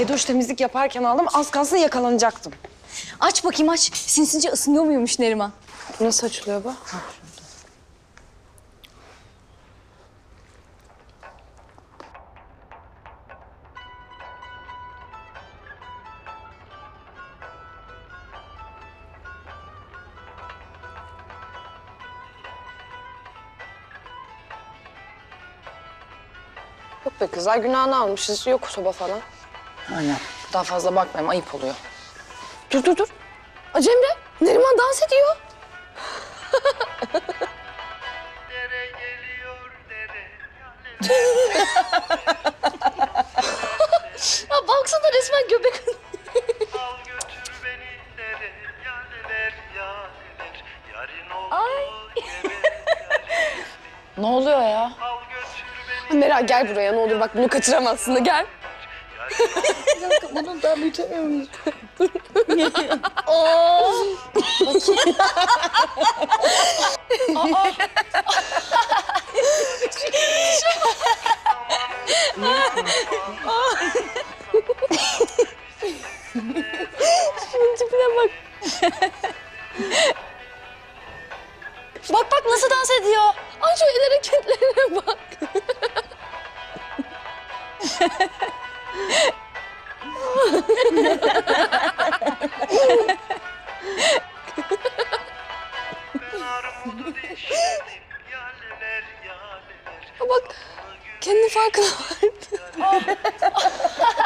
Pedoş temizlik yaparken aldım. Az kalsın yakalanacaktım. Aç bakayım aç. Sinsince ısınıyor muymuş Neriman? Nasıl açılıyor bu? Yok be kızlar günahını almışız. Yok soba falan. Aynen. Daha fazla bakmayayım ayıp oluyor. Dur dur dur. Aa, Cemre, Neriman dans ediyor. Dere geliyor dere Ya baksana resmen göbek. Al götür beni dere Yaleler yaleler Yarın oldu gebe Ne oluyor ya? Al götür beni Meral gel buraya ne olur bak bunu kaçıramazsın da gel. Bunu da büyütemiyorum. Tipine bak. Bak bak nasıl dans ediyor. Ay şu el hareketlerine bak. Bak kendi farkına var.